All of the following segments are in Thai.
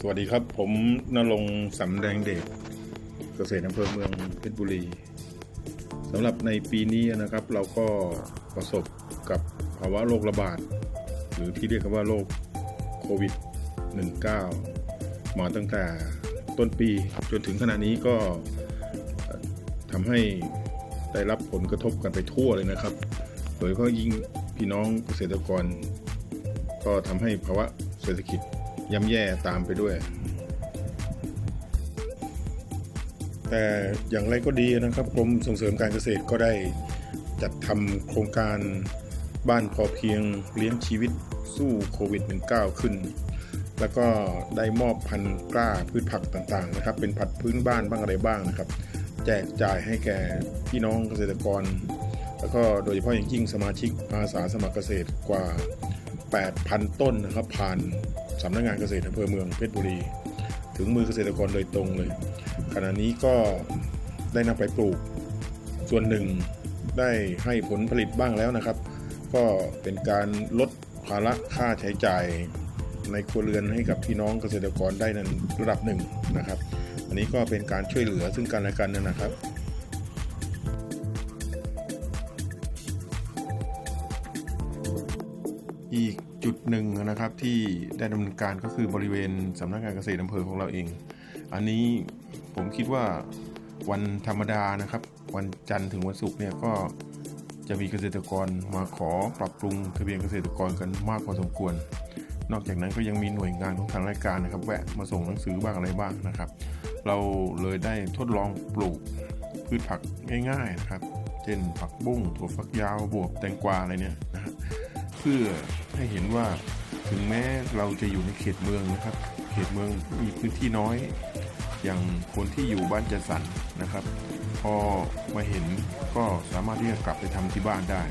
สวัสดีครับ ผมนรงสำแดงเดชเกษตรอำเภอเมืองเพชรบุรีสำหรับในปีนี้นะครับ เราก็ประสบกับภาวะโรคระบาด หรือที่เรียกว่าโรคโควิด -19 มาตั้งแต่ต้นปีจนถึงขณะนี้ก็ทำให้ได้รับผลกระทบกันไปทั่วเลยนะครับ โดยเฉพาะยิ่งพี่น้องเกษตรกร ก็ทำให้ภาวะเศรษฐกิจ ย่ำแย่ตามไปด้วย แต่อย่างไรก็ดีนะครับกรมส่งเสริมการเกษตรก็ได้จัดทำโครงการบ้านพอเพียงเลี้ยงชีวิตสู้โควิด -19 ขึ้น แล้วก็ได้มอบพันธุ์กล้าพืชผักต่างๆนะครับ เป็นผัดพื้นบ้านบ้างอะไรบ้างนะครับ แจกจ่ายให้แก่พี่น้องเกษตรกร แล้วก็โดยเฉพาะอย่างยิ่งสมาชิกอาสาสมัครเกษตรกว่า 8,000 ต้นนะครับ ผ่าน สำนักงานเกษตรอำเภอเมืองเพชรบุรี ถึงมือเกษตรกรโดยตรงเลย ขณะนี้ก็ได้นำไปปลูก ส่วนหนึ่งได้ให้ผลผลิตบ้างแล้วนะครับ ก็เป็นการลดภาระค่าใช้จ่ายในครัวเรือนให้กับพี่น้องเกษตรกรได้ในระดับหนึ่งนะครับ อันนี้ก็เป็นการช่วยเหลือซึ่งกันและกันนะครับ อีกจุดหนึ่งนะครับที่ได้ดำเนินการก็คือบริเวณสำนักงานเกษตรอำเภอของเราเอง อันนี้ผมคิดว่าวันธรรมดานะครับ วันจันทร์ถึงวันศุกร์เนี่ยก็จะมีเกษตรกรมาขอปรับปรุงทะเบียนเกษตรกรกันมากพอสมควร นอกจากนั้นก็ยังมีหน่วยงานของทางรายการนะครับ แวะมาส่งหนังสือบ้างอะไรบ้างนะครับ เราเลยได้ทดลองปลูกพืชผักง่ายๆนะครับ เช่นผักบุ้งถั่วฝักยาวบวบแตงกวาอะไรเนี่ยนะฮะ เพื่อให้เห็นว่าถึงแม้เราจะอยู่ในเขตเมืองนะครับ เขตเมืองมีพื้นที่น้อย อย่างคนที่อยู่บ้านจัดสรรนะครับ พอมาเห็นก็สามารถที่จะกลับไปทำที่บ้านได้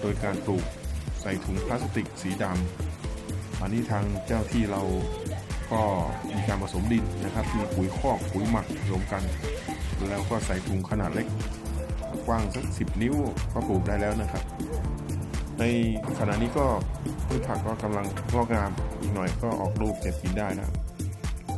โดยการปลูกใส่ถุงพลาสติกสีดำอันนี้ทางเจ้าที่เราก็มีการผสมดินนะครับมีปุ๋ยคอกปุ๋ยหมักผสมกัน แล้วก็ใส่ถุงขนาดเล็ก กว้างสักสิบนิ้วก็ปลูกได้แล้วนะครับ ในขณะนี้ก็พืชผักก็กำลังงอกงามอีกหน่อยก็ออกลูกเก็บกินได้นะ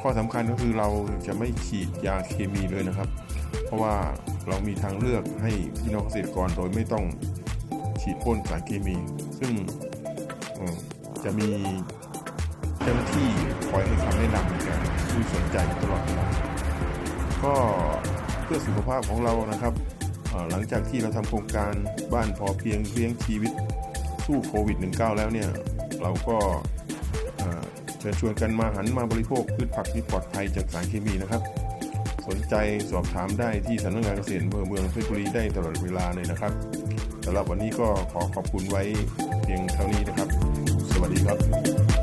ข้อสำคัญก็คือเราจะไม่ฉีดยาเคมีเลยนะครับ เพราะว่าเรามีทางเลือกให้พี่น้องเกษตรกรโดยไม่ต้องฉีดพ่นสารเคมี ซึ่งจะมีเจ้าหน้าที่คอยให้คำแนะนำแก่ผู้สนใจตลอดเวลาก็เพื่อสุขภาพของเรานะครับหลังจากที่เราทำโครงการบ้านพอเพียงเลี้ยงชีวิต สู้โควิด -19 แล้วเนี่ยเราก็เชิญชวนกันมาหันมาบริโภคพืชผักที่ปลอดภัยจากสารเคมีนะครับ สนใจสอบถามได้ที่สำนักงานเกษตรอำเภอเมืองเพชรบุรีได้ตลอดเวลาเลยนะครับสำหรับวันนี้ก็ขอขอบคุณไว้เพียงเท่านี้นะครับ สวัสดีครับ